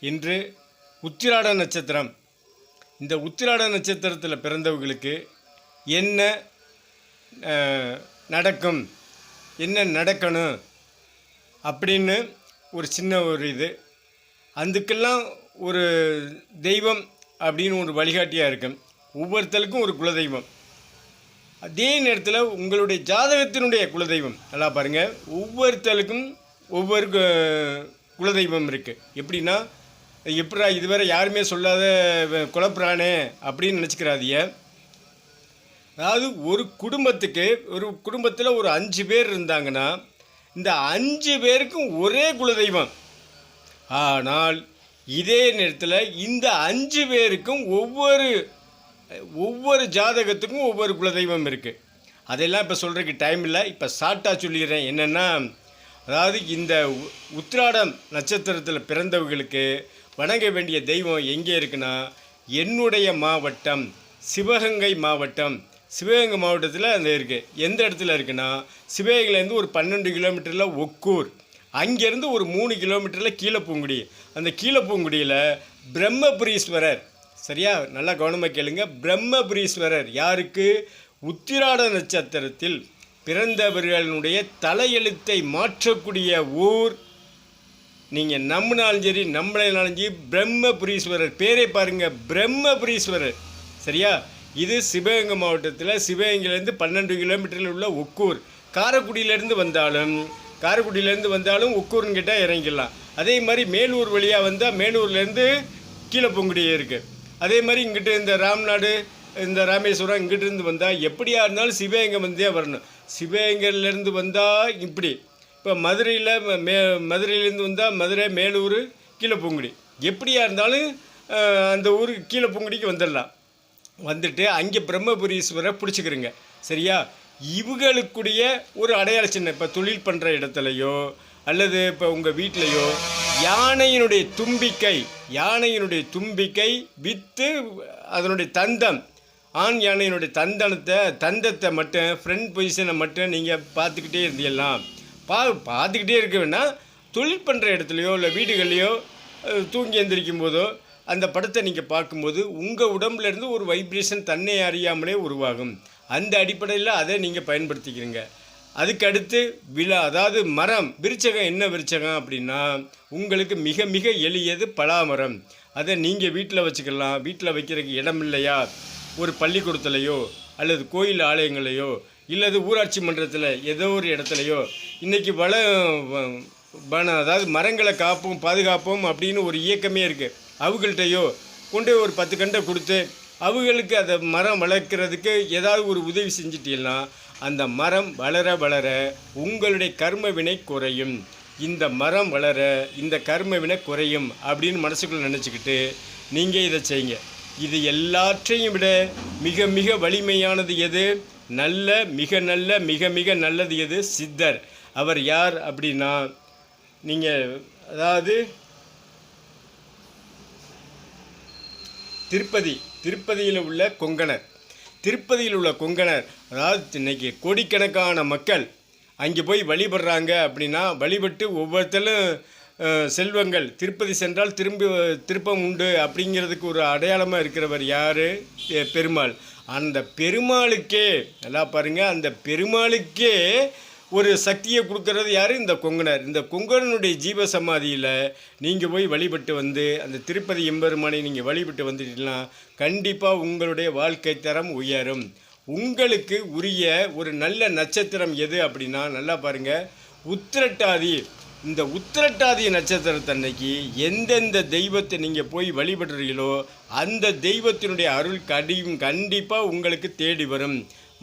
இன்று உத்திராட நட்சத்திரம். இந்த உத்திராட நட்சத்திரத்தில் பிறந்தவர்களுக்கு என்ன நடக்கும் என்ன நடக்கணும் அப்படின்னு ஒரு சின்ன ஒரு இது. அதுக்கெல்லாம் ஒரு தெய்வம் அப்படின்னு ஒரு வழிகாட்டியாக இருக்கும். ஒவ்வொருத்தருக்கும் ஒரு குலதெய்வம். அதே நேரத்தில் உங்களுடைய ஜாதகத்தினுடைய குலதெய்வம். நல்லா பாருங்கள் ஒவ்வொருத்தருக்கும் ஒவ்வொரு கு- குலதெய்வம் இருக்குது எப்படின்னா எப்படா இதுவரை யாருமே சொல்லாத வ- அப்படின்னு நினச்சிக்கிறாதிய அதாவது ஒரு குடும்பத்துக்கு ஒரு குடும்பத்தில் ஒரு அஞ்சு பேர் இருந்தாங்கன்னா இந்த அஞ்சு பேருக்கும் ஒரே குலதெய்வம். ஆனால் இதே நேரத்தில் இந்த அஞ்சு பேருக்கும் ஒவ்வொரு ஒவ்வொரு ஜாதகத்துக்கும் ஒவ்வொரு குலதெய்வம் இருக்குது அதெல்லாம் இப்போ சொல்கிறதுக்கு டைம் இல்லை. இப்போ ஷார்ட்டாக சொல்லிடுறேன். என்னென்னா அதாவது இந்த உ- உத்திராடம் நட்சத்திரத்தில் பிறந்தவர்களுக்கு வணங்க வேண்டிய தெய்வம் எங்கே இருக்குன்னா என்னுடைய மாவட்டம் சிவகங்கை மாவட்டம். சிவகங்கை மாவட்டத்தில் அந்த இருக்குது எந்த இடத்துல இருக்குன்னா சிவகங்கையிலேருந்து ஒரு பன்னெண்டு கிலோமீட்டரில் ஒக்கூர். அங்கேருந்து ஒரு மூணு கிலோமீட்டரில் கீழப்பூங்குடி. அந்த கீழப்பூங்குடியில் பிரம்மபுரீஸ்வரர். சரியா? நல்லா கவனமாக கேளுங்க. பிரம்மபுரீஸ்வரர் யாருக்கு? உத்திராட நட்சத்திரத்தில் பிறந்தவர்களுடைய தலையெழுத்தை மாற்றக்கூடிய ஊர் நீங்கள் நம்பினாலும் சரி நம்மளாலும் சரி பிரம்மபுரீஸ்வரர். பேரே பாருங்கள் பிரம்மபுரீஸ்வரர். சரியா? இது சிவகங்கை மாவட்டத்தில் சிவகங்கையிலேருந்து பன்னெண்டு கிலோமீட்டரில் உள்ள ஒக்கூர். காரைக்குடியிலேருந்து வந்தாலும் காரைக்குடியிலேருந்து வந்தாலும் ஒக்கூர்னு கேட்டால் இறங்கிடலாம். அதே மாதிரி மேலூர் வழியாக வந்தால் மேலூர்லேருந்து கீழே பொங்குடி இருக்குது அதே மாதிரி இங்கிட்டு இந்த ராம்நாடு இந்த ராமேஸ்வரம் இங்கிட்டிருந்து வந்தால் எப்படியா இருந்தாலும் சிவகங்கை வந்தே வரணும். சிவகங்கையிலேருந்து வந்தால் இப்படி. இப்போ மதுரையில் மே மதுரையிலேருந்து வந்தால் மதுரை மேலூர் கீழப்பூங்குடி எப்படியா இருந்தாலும் அந்த ஊருக்கு கீழப்பூங்குடிக்கு வந்துடலாம். வந்துட்டு அங்கே பிரம்மபுரீஸ்வரரை பிடிச்சிக்கிறங்க சரியா? இவங்களுக்குடைய ஒரு அடையாள சின்னம். இப்போ தொழில் பண்ணுற இடத்துலையோ அல்லது இப்போ உங்கள் வீட்டிலையோ யானையினுடைய தும்பிக்கை யானையினுடைய தும்பிக்கை வித்து அதனுடைய தந்தம். ஆண் யானையினுடைய தந்தனத்தை தந்தத்தை மட்டும் ஃப்ரண்ட் பொசிஷனை மட்டும் நீங்கள் பார்த்துக்கிட்டே இருந்தீங்கலாம். பா பார்த்துக்கிட்டே இருக்க வேணால் தொழில் பண்ணுற இடத்துலையோ இல்லை வீடுகள்லையோ தூங்கி எந்திரிக்கும் போதோ அந்த படத்தை நீங்கள் பார்க்கும்போது உங்கள் உடம்புலேருந்து ஒரு வைப்ரேஷன் தன்னை அறியாமலே உருவாகும். அந்த அடிப்படையில் அதை நீங்கள் பயன்படுத்திக்கிறீங்க. அதுக்கு அடுத்து விழா அதாவது மரம் விருச்சகம் என்ன விருச்சகம் அப்படின்னா உங்களுக்கு மிக மிக எளியது பலாமரம். அதை நீங்கள் வீட்டில் வச்சுக்கலாம். வீட்டில் வைக்கிறதுக்கு இடம் இல்லையா? ஒரு பள்ளிக்கூடத்துலையோ அல்லது கோயில் ஆலயங்களையோ இல்லது ஊராட்சி மன்றத்தில் ஏதோ ஒரு இடத்துலையோ இன்றைக்கி வள வ- வன அதாவது மரங்களை காப்போம் பாதுகாப்போம் அப்படின்னு ஒரு இயக்கமே இருக்குது அவங்கள்ட்டையோ கொண்டு போய் ஒரு பத்து கண்டை கொடுத்து அவங்களுக்கு அதை மரம் வளர்க்குறதுக்கு ஏதாவது ஒரு உதவி செஞ்சிட்டீங்கன்னா அந்த மரம் வளர வளர உங்களுடைய கர்ம வினை குறையும். இந்த மரம் வளர இந்த கர்ம வினை குறையும் அப்படின்னு மனசுக்குள்ளே நினச்சிக்கிட்டு நீங்கள் இதை செய்யுங்க. இது எல்லாற்றையும் விட மிக மிக வலிமையானது எது? நல்ல மிக நல்ல மிக மிக நல்லது எது? சித்தர். அவர் யார் அப்படின்னா நீங்கள் அதாவது திருப்பதி திருப்பதியில் உள்ள கொங்கணர். திருப்பதியில் உள்ள கொங்கணர் அதாவது இன்னைக்கு கோடிக்கணக்கான மக்கள் அங்கே போய் வழிபடுறாங்க அப்படின்னா வழிபட்டு ஒவ்வொருத்தரும் செல்வங்கள். திருப்பதி சென்றால் திரும்பி திருப்பம் உண்டு அப்படிங்கிறதுக்கு ஒரு அடையாளமாக இருக்கிறவர் யார்? பெருமாள். அந்த பெருமாளுக்கே நல்லா பாருங்கள் அந்த பெருமாளுக்கே ஒரு சக்தியை கொடுக்கறது யார்? இந்த கொங்கணர் இந்த கொங்கணனுடைய ஜீவ சமாதியில் நீங்கள் போய் வழிபட்டு வந்து அந்த திருப்பதி எம்பெருமானை நீங்கள் வழிபட்டு வந்துட்டீங்கன்னா கண்டிப்பாக உங்களுடைய வாழ்க்கை தரம் உயரும். உங்களுக்கு உரிய ஒரு நல்ல நட்சத்திரம் எது அப்படின்னா நல்லா பாருங்கள் உத்திரட்டாதி. இந்த உத்திரட்டாதி நட்சத்திரத்தன்னைக்கு எந்தெந்த தெய்வத்தை நீங்கள் போய் வழிபடுறீங்களோ அந்த தெய்வத்தினுடைய அருள் கடியும் கண்டிப்பாக உங்களுக்கு தேடி வரும்.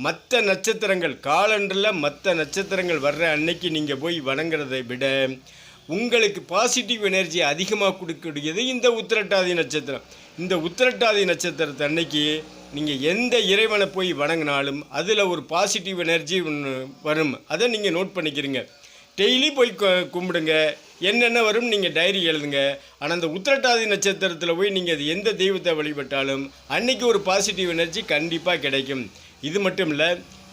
மற்ற நட்சத்திரங்கள் காலண்டரில் மற்ற நட்சத்திரங்கள் வர்ற அன்னைக்கு நீங்கள் போய் வணங்குறதை விட உங்களுக்கு பாசிட்டிவ் எனர்ஜி அதிகமாக கொடுக்கக்கூடியது இந்த உத்திரட்டாதி நட்சத்திரம். இந்த உத்திரட்டாதி நட்சத்திரத்தை அன்னைக்கு நீங்கள் எந்த இறைவனை போய் வணங்கினாலும் அதில் ஒரு பாசிட்டிவ் எனர்ஜி ஒன்று வரும். அதை நீங்கள் நோட் பண்ணிக்கிறீங்க. டெய்லி போய் கும்பிடுங்க. என்னென்ன வரும் நீங்கள் டைரி எழுதுங்க. ஆனால் அந்த உத்திரட்டாதி நட்சத்திரத்தில் போய் நீங்கள் அது எந்த தெய்வத்தை வழிபட்டாலும் அன்னைக்கு ஒரு பாசிட்டிவ் எனர்ஜி கண்டிப்பாக கிடைக்கும். இது மட்டும் இல்லை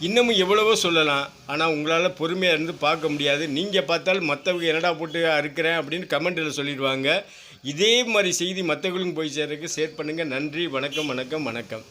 இன்னமும் எவ்வளவோ சொல்லலாம். ஆனால் உங்களால் பொறுமையாக இருந்து பார்க்க முடியாது. நீங்கள் பார்த்தால் மற்றவங்க என்னடா போட்டு அறுக்கிறேன் அப்படின்னு கமெண்ட்டில் சொல்லிடுவாங்க. இதே மாதிரி செய்தி மற்றவங்களுக்கும் போய் சேர்றதுக்கு ஷேர் பண்ணுங்கள் நன்றி வணக்கம் வணக்கம் வணக்கம்.